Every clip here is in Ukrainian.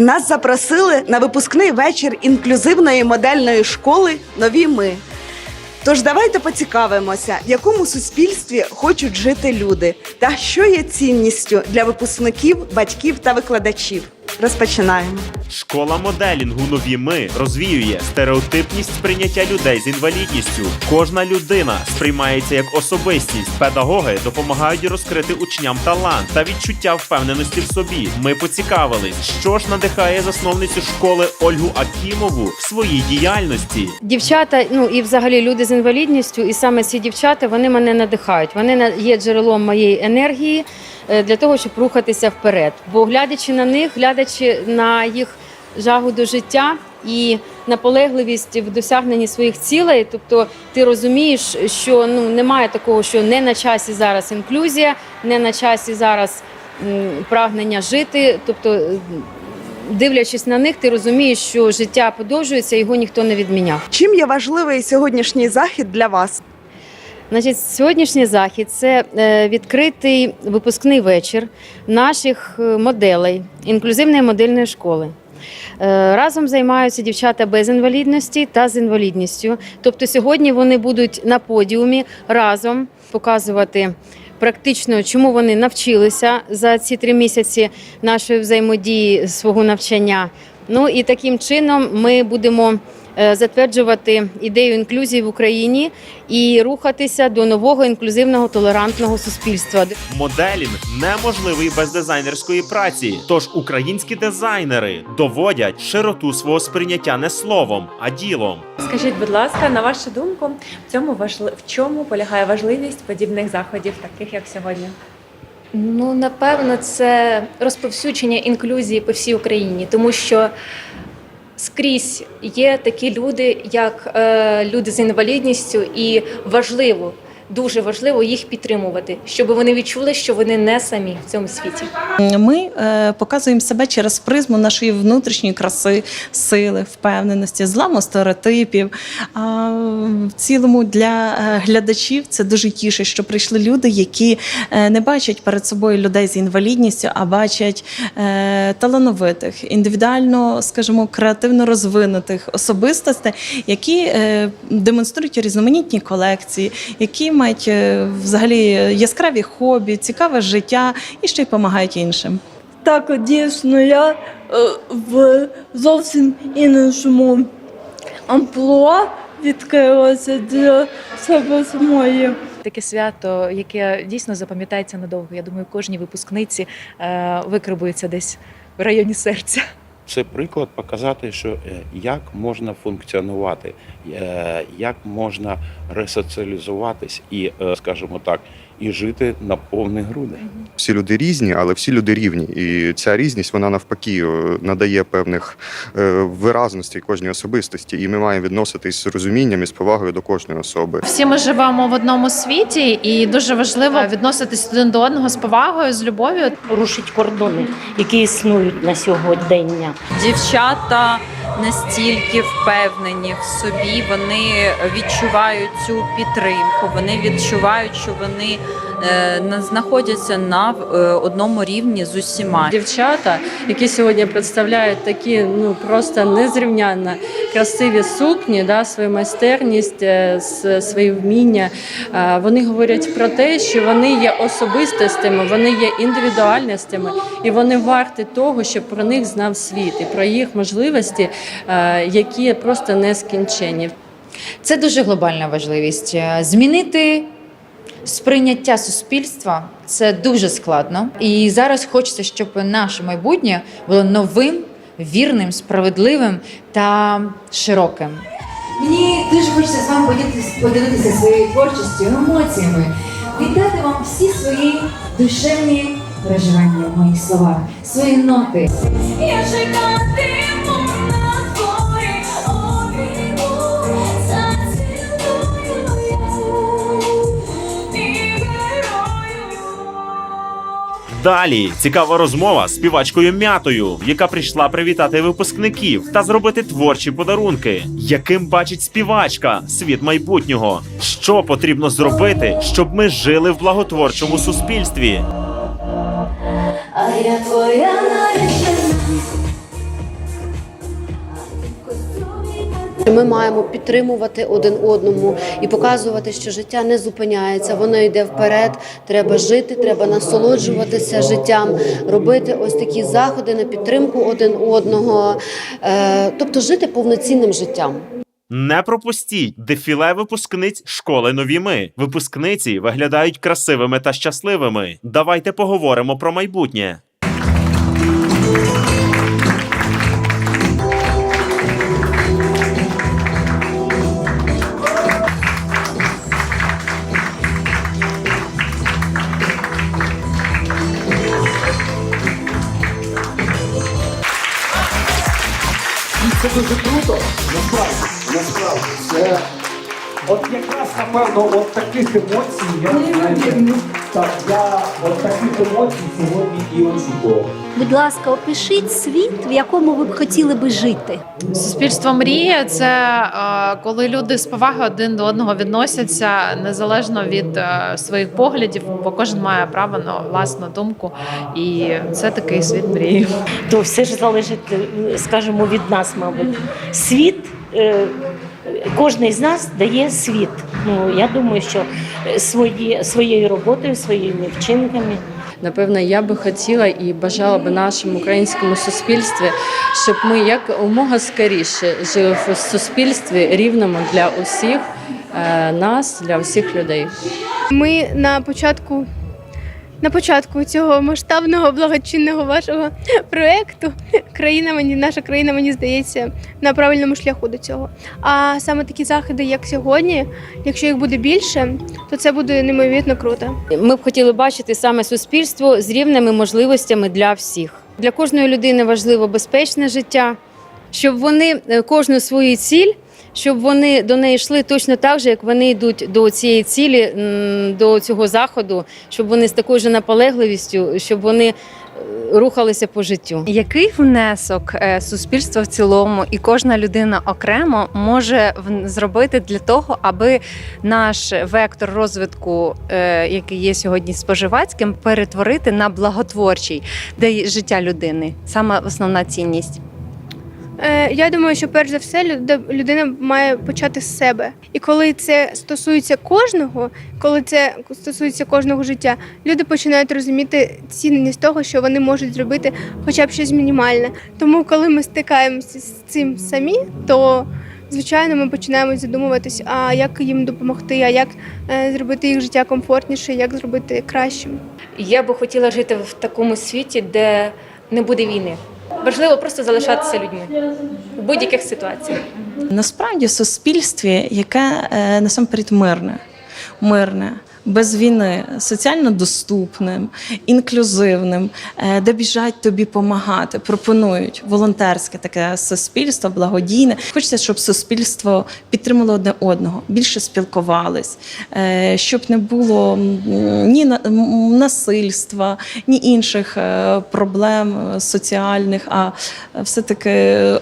Нас запросили на випускний вечір інклюзивної модельної школи Нові ми. Тож давайте поцікавимося, в якому суспільстві хочуть жити люди, та що є цінністю для випускників, батьків та викладачів. Розпочинаємо. Школа моделінгу нові ми розвіює стереотипність сприйняття людей з інвалідністю. Кожна людина сприймається як особистість. Педагоги допомагають розкрити учням талант та відчуття впевненості в собі. Ми поцікавились, що ж надихає засновницю школи Ольгу Акімову в своїй діяльності. Дівчата, ну і взагалі люди з інвалідністю, і саме ці дівчата вони мене надихають. Вони на- є джерелом моєї енергії для того, щоб рухатися вперед. Бо глядячи на них, глядячи на їх жагу до життя і наполегливість в досягненні своїх цілей, тобто ти розумієш, що ну немає такого, що не на часі зараз інклюзія, не на часі зараз прагнення жити. Тобто е, дивлячись на них, ти розумієш, що життя подовжується, його ніхто не відміняв. Чим є важливий сьогоднішній захід для вас? Значить, сьогоднішній захід це е, відкритий випускний вечір наших е, моделей інклюзивної модельної школи. Е, Разом займаються дівчата без інвалідності та з інвалідністю. Тобто сьогодні вони будуть на подіумі разом показувати практично, чому вони навчилися за ці три місяці нашої взаємодії свого навчання. Ну і таким чином ми будемо затверджувати ідею інклюзії в Україні і рухатися до нового інклюзивного толерантного суспільства. Моделінг неможливий без дизайнерської праці. Тож українські дизайнери доводять широту свого сприйняття не словом, а ділом. Скажіть, будь ласка, на вашу думку, в цьому важли... в чому полягає важливість подібних заходів, таких як сьогодні? Ну, напевно, це розповсюдження інклюзії по всій Україні, тому що скрізь є такі люди, як е, люди з інвалідністю, і важливо, дуже важливо їх підтримувати, щоб вони відчули, що вони не самі в цьому світі. Ми е, показуємо себе через призму нашої внутрішньої краси, сили, впевненості, зламу стереотипів. А в цілому для е, глядачів це дуже тішить, що прийшли люди, які е, не бачать перед собою людей з інвалідністю, а бачать талановитих, індивідуально, скажімо, креативно розвинутих особистостей, які демонструють різноманітні колекції, які мають е, взагалі яскраві хобі, цікаве життя і ще й допомагають іншим. Так, дійсно, я е, в зовсім іншому амплуа відкрилася для себе самої. Таке свято, яке дійсно запам'ятається надовго. Я думаю, кожній випускниці е, викрибується десь в районі серця. Це приклад показати, що е, як можна функціонувати, е, як можна ресоціалізуватись і, е, скажімо так, і жити на повні груди. всі люди різні, але всі люди рівні. І ця різність вона навпаки е, надає певних е, виразностей кожній особистості, і ми маємо відноситись з розумінням і з повагою до кожної особи. Всі ми живемо в одному світі, і дуже важливо відноситись один до одного з повагою, з любов'ю. рушить кордони, які існують на сьогодення. Дівчата настільки впевнені в собі, вони відчувають цю підтримку, вони відчувають, що вони знаходяться на е, одному рівні з усіма. Дівчата, які сьогодні представляють такі ну просто незрівнянно красиві сукні, да, свою майстерність, е, свої вміння. е, Вони говорять про те, що вони є особистостями, вони є індивідуальностями, і вони варті того, щоб про них знав світ і про їх можливості, е, які просто нескінченні. Це дуже глобальна важливість. Е, Змінити сприйняття суспільства це дуже складно. І зараз хочеться, щоб наше майбутнє було новим, вірним, справедливим та широким. Мені дуже хочеться з вами поділитися, поділитися своєю творчістю, емоціями, віддати вам всі свої душевні переживання в моїх словах, свої ноти. Я чекатиму Далі цікава розмова з співачкою м'ятою, яка прийшла привітати випускників та зробити творчі подарунки, яким бачить співачка світ майбутнього. Що потрібно зробити, щоб ми жили в благотворчому суспільстві? А я твоя Ми маємо підтримувати один одному і показувати, що життя не зупиняється, воно йде вперед. Треба жити, треба насолоджуватися життям, робити ось такі заходи на підтримку один одного, е, тобто жити повноцінним життям. Не пропустіть дефіле випускниць школи нові ми. Випускниці виглядають красивими та щасливими. Давайте поговоримо про майбутнє. Дуже круто, насправді, насправді. Це от якраз напевно от таких емоцій я так, я от таких емоцій сьогодні і очікував. Будь ласка, опишіть світ, в якому ви б хотіли би жити. Суспільство мрії це е, коли люди з поваги один до одного відносяться незалежно від е, своїх поглядів, бо кожен має право на власну думку, і це такий світ мрії. То все ж залежить, е, скажімо, від нас, мабуть. Світ. е, Кожний з нас дає світ. Ну я думаю, що е, свої, своєю роботою, своїми вчинками Напевно, я би хотіла і бажала би нашому українському суспільстві, щоб ми як умога скоріше жили в суспільстві рівному для усіх е, нас, для усіх людей. Ми на початку, на початку цього масштабного благочинного вашого проекту країна мені, наша країна, мені здається, на правильному шляху до цього. А саме такі заходи, як сьогодні, якщо їх буде більше, то це буде неймовірно круто. Ми б хотіли бачити саме суспільство з рівними можливостями для всіх. Для кожної людини важливо безпечне життя, щоб вони е, кожну свою ціль, щоб вони до неї йшли точно так же, як вони йдуть до цієї цілі, до цього заходу, щоб вони з такою ж наполегливістю, щоб вони е, рухалися по життю. Який внесок е, суспільства в цілому і кожна людина окремо може зробити для того, аби наш вектор розвитку, е, який є сьогодні споживацьким, перетворити на благотворчий, де життя людини саме основна цінність. Е, Я думаю, що перш за все людина має почати з себе. І коли це стосується кожного, коли це стосується кожного життя, люди починають розуміти цінність того, що вони можуть зробити хоча б щось мінімальне. Тому, коли ми стикаємося з цим самі, то звичайно ми починаємо задумуватись, а як їм допомогти, а як е, зробити їх життя комфортніше, як зробити кращим. Я би хотіла жити в такому світі, де не буде війни. Важливо просто залишатися людьми в будь-яких ситуаціях. Насправді суспільстві, яке е, насамперед мирне, мирне. Без війни, соціально доступним, інклюзивним, е, де біжать тобі допомагати, пропонують волонтерське таке суспільство, благодійне. Хочеться, щоб суспільство підтримало одне одного, більше спілкувались, е, щоб не було ні на- насильства, ні інших е, проблем соціальних, а все-таки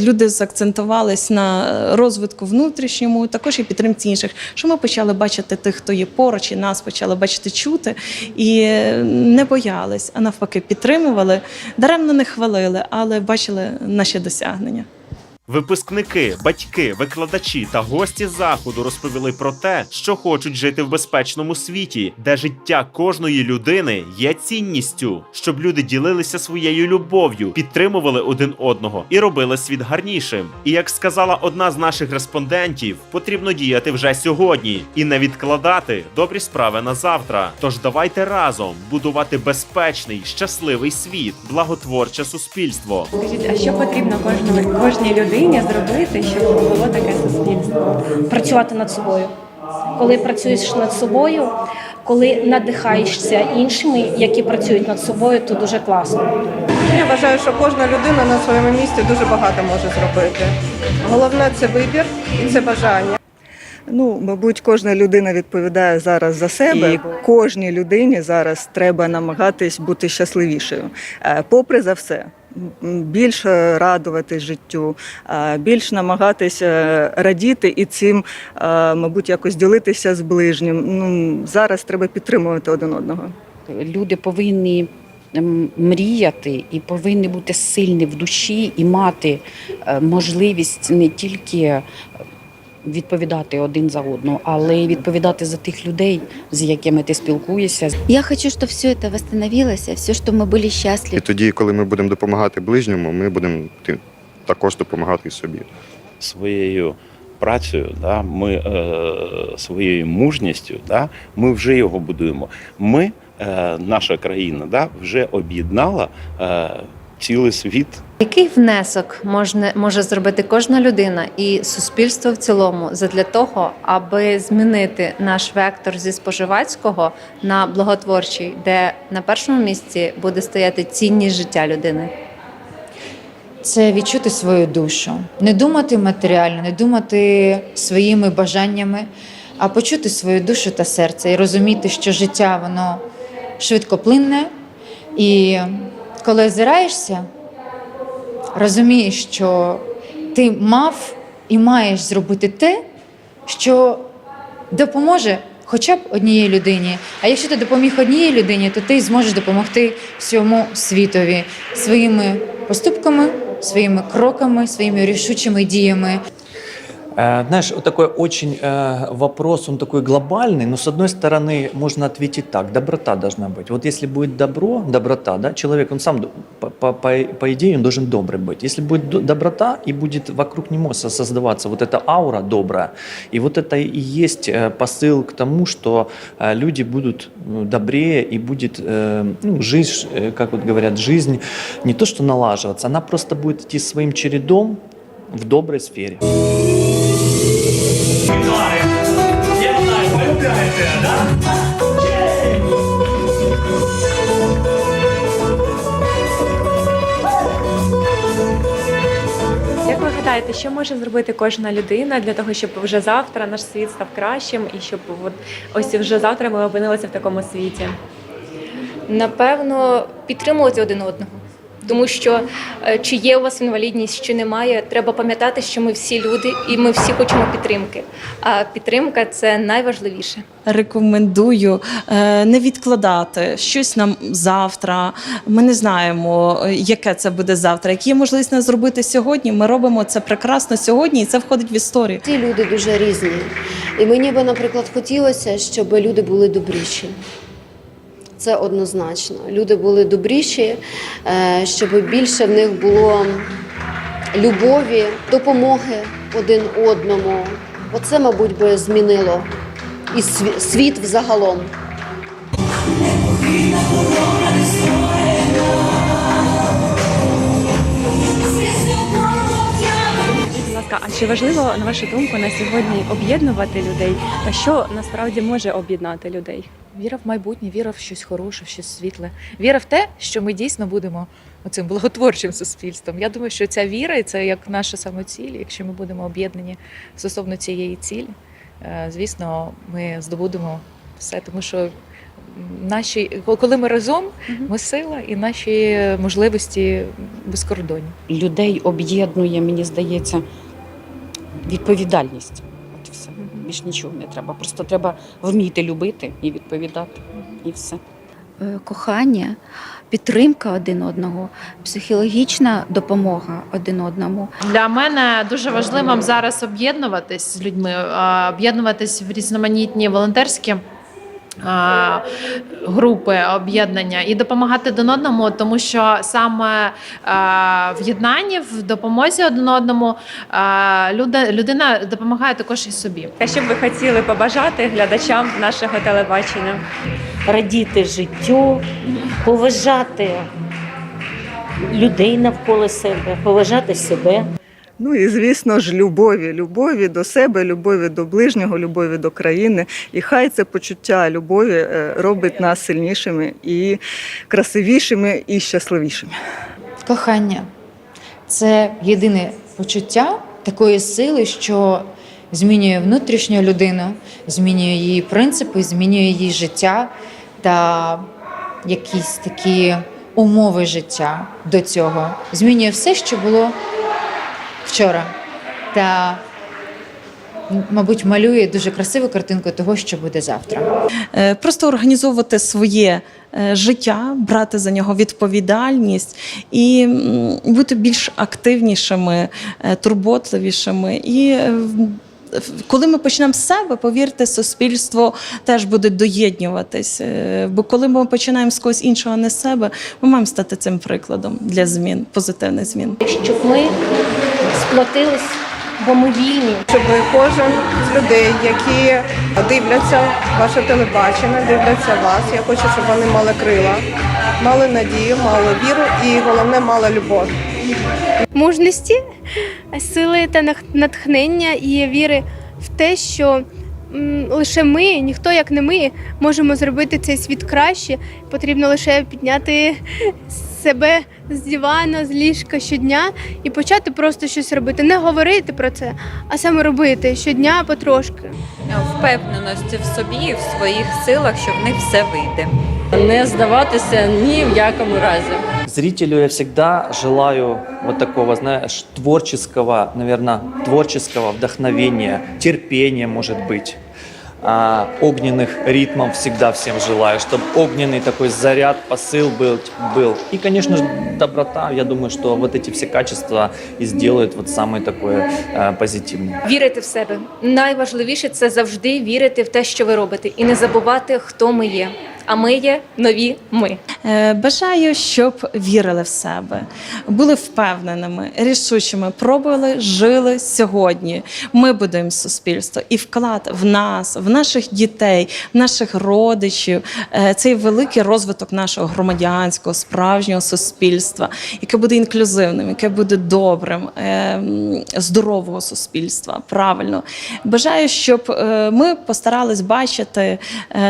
люди заакцентувались на розвитку внутрішньому, також і підтримці інших. Що ми почали бачити тих, хто є поруч, і нас почали бачити, чути, і не боялись, а навпаки, підтримували, даремно не хвалили, але бачили наші досягнення. Випускники, батьки, викладачі та гості заходу розповіли про те, що хочуть жити в безпечному світі, де життя кожної людини є цінністю, щоб люди ділилися своєю любов'ю, підтримували один одного і робили світ гарнішим. І як сказала одна з наших респондентів, потрібно діяти вже сьогодні і не відкладати добрі справи на завтра. Тож давайте разом будувати безпечний, щасливий світ, благотворче суспільство. Скажіть, а що потрібно кожному кожній людині зробити, щоб було таке суспільство? Працювати над собою. Коли працюєш над собою, коли надихаєшся іншими, які працюють над собою, то дуже класно. Я вважаю, що кожна людина на своєму місці дуже багато може зробити. Головне це вибір і це бажання. Ну, мабуть, кожна людина відповідає зараз за себе. І кожній людині зараз треба намагатись бути щасливішою. Е, Попри за все, більше радувати життю, е, більш намагатись е, радіти і цим, е, мабуть, якось ділитися з ближнім. Ну, зараз треба підтримувати один одного. люди повинні мріяти і повинні бути сильні в душі і мати е, можливість не тільки відповідати один за одного, але й відповідати за тих людей, з якими ти спілкуєшся. Я хочу, чтобы все это восстановилось, а все, что мы были І счастливы. тоді, коли ми будемо допомагати ближньому, ми будемо ти- також допомагати і собі. своєю працею, да, ми е, своєю мужністю, да, ми вже його будуємо. Ми, е, наша країна, да, вже об'єднала е, цілий світ Який внесок можна може зробити кожна людина і суспільство в цілому задля того, аби змінити наш вектор зі споживацького на благотворчий, де на першому місці буде стояти цінність життя людини? Це відчути свою душу, не думати матеріально, не думати своїми бажаннями, а почути свою душу та серце і розуміти, що життя воно швидкоплинне. І коли озираєшся, розумієш, що ти мав і маєш зробити те, що допоможе хоча б однієї людині. А якщо ти допоміг однієї людині, то ти зможеш допомогти всьому світові своїми поступками, своїми кроками, своїми рішучими діями. Э, Знаешь, вот такой очень э, вопрос, он такой глобальный, но с одной стороны можно ответить так, доброта должна быть. Вот если будет добро, доброта, да, человек, он сам, по, по, по, идее, он должен добрый быть. Если будет до- доброта и будет вокруг него со- создаваться вот эта аура добрая, и вот это и есть э, посыл к тому, что э, люди будут ну, добрее и будет э, ну, жизнь, как вот говорят, жизнь не то что налаживаться, она просто будет идти своим чередом в доброй сфере. Як ви гадаєте, що може зробити кожна людина для того, щоб вже завтра наш світ став кращим і щоб от ось вже завтра ми опинилися в такому світі? Напевно, підтримувати один одного. Тому що е, чи є у вас інвалідність, чи немає, треба пам'ятати, що ми всі люди і ми всі хочемо підтримки. А підтримка це найважливіше. Рекомендую е, не відкладати щось нам завтра. Ми не знаємо, е, яке це буде завтра. Які є можливість нас зробити сьогодні. Ми робимо це прекрасно сьогодні, і це входить в історію. Ці люди дуже різні. І мені би, наприклад, хотілося, щоб люди були добріші. Це однозначно. Люди були добріші, е, щоб більше в них було любові, допомоги один одному. Оце, мабуть, би змінило і сві- світ взагалом. Ласка, а чи важливо, на вашу думку, на сьогодні об'єднувати людей? А що насправді може об'єднати людей? Віра в майбутнє, віра в щось хороше, в щось світле. Віра в те, що ми дійсно будемо оцим благотворчим суспільством. Я думаю, що ця віра і це як наша самоціль. Якщо ми будемо об'єднані стосовно цієї цілі, е, звісно, ми здобудемо все, тому що наші, коли ми разом, ми сила і наші можливості безкордонні. людей об'єднує, мені здається, відповідальність. От і все. Більш нічого не треба. Просто треба вміти любити і відповідати. І все. Е, Кохання, підтримка один одного, психологічна допомога один одному. Для мене дуже важливим зараз об'єднуватись з людьми, об'єднуватись в різноманітні волонтерські. Групи об'єднання і допомагати один одному, тому що саме а, в єднанні, в допомозі один одному людина допомагає також і собі. А що б ви хотіли побажати глядачам нашого телебачення? радіти життю, поважати людей навколо себе, поважати себе. Ну і звісно ж, любові, любові до себе, любові до ближнього, любові до країни. І хай це почуття любові е, робить нас сильнішими і красивішими і щасливішими. Кохання це єдине почуття такої сили, що змінює внутрішню людину, змінює її принципи, змінює її життя та якісь такі умови життя до цього. Змінює все, що було вчора. Та мабуть, малює дуже красиву картинку того, що буде завтра. Е, Просто організовувати своє е, життя, брати за нього відповідальність і бути більш активнішими, е, турботливішими. І коли ми почнемо з себе, повірте, суспільство теж буде доєднюватись. Е, Бо коли ми починаємо з когось іншого, не з себе, ми маємо стати цим прикладом для змін, позитивних змін. Щоб ми сплотились, бо ми вільні. Щоб кожен з людей, які дивляться ваше телебачення, дивляться вас, я хочу, щоб вони мали крила, мали надію, мали віру і головне мали любов. Мужності, сили та натхнення і віри в те, що лише ми, ніхто як не ми, можемо зробити цей світ краще. Потрібно лише підняти себе з дивана, з ліжка щодня і почати просто щось робити. Не говорити про це, а саме робити щодня потрошки. впевненості в собі в своїх силах, що в них все вийде. Не здаватися ні в якому разі. Зрителю я всегда желаю вот такого, знаешь, творческого, наверное, творческого вдохновения, терпения, может быть. А, огненных ритмов всегда всем желаю, чтобы огненный такой заряд, посыл был, был. И, конечно же, доброта. Я думаю, что вот эти все качества и сделают вот самое такое э, позитивное. Вірити в себе. Найважливіше це завжди вірити в те, що ви робите, і не забувати, хто ми є. А ми є нові ми. Е, Бажаю, щоб вірили в себе, були впевненими, рішучими, пробували, жили сьогодні. Ми будуємо суспільство і вклад в нас, в наших дітей, в наших родичів. Е, Цей великий розвиток нашого громадянського, справжнього суспільства, яке буде інклюзивним, яке буде добрим, е, здорового суспільства. Правильно бажаю, щоб ми постарались бачити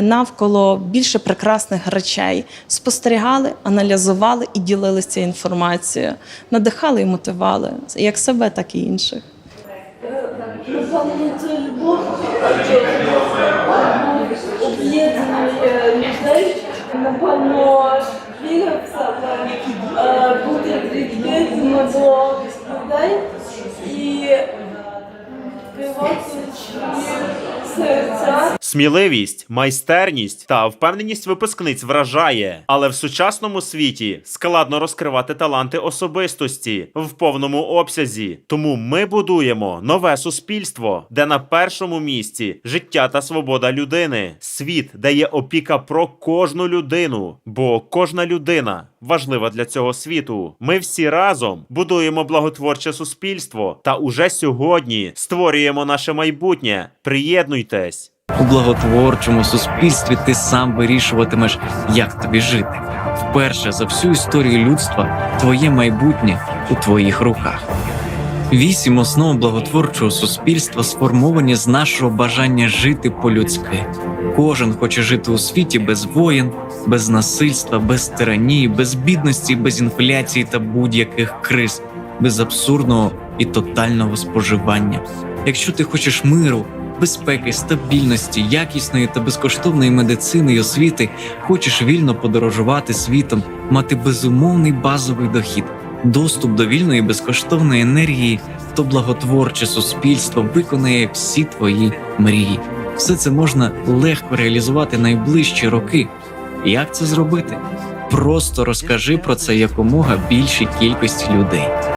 навколо більше прекрасних речей, спостерігали, аналізували і ділилися цією інформацією, надихали і мотивували як себе, так і інших. Напевно, це любов, об'єднує людей. Напевно, е, бути відкритими до людей і відкривати свої Сміливість, майстерність та впевненість випускниць вражає, але в сучасному світі складно розкривати таланти особистості в повному обсязі. Тому ми будуємо нове суспільство, де на першому місці життя та свобода людини, світ, де є опіка про кожну людину, бо кожна людина важлива для цього світу. Ми всі разом будуємо благотворче суспільство та уже сьогодні створюємо наше майбутнє. Приєднуйтесь. У благотворчому суспільстві ти сам вирішуватимеш, як тобі жити. Вперше за всю історію людства твоє майбутнє у твоїх руках. Вісім основ благотворчого суспільства сформовані з нашого бажання жити по-людськи. Кожен хоче жити у світі без воєн, без насильства, без тиранії, без бідності, без інфляції та будь-яких криз, без абсурдного і тотального споживання. Якщо ти хочеш миру, безпеки, стабільності, якісної та безкоштовної медицини й освіти, хочеш вільно подорожувати світом, мати безумовний базовий дохід, доступ до вільної безкоштовної енергії, то благотворче суспільство виконає всі твої мрії. Все це можна легко реалізувати найближчі роки. Як це зробити? Просто розкажи про це якомога більшій кількості людей.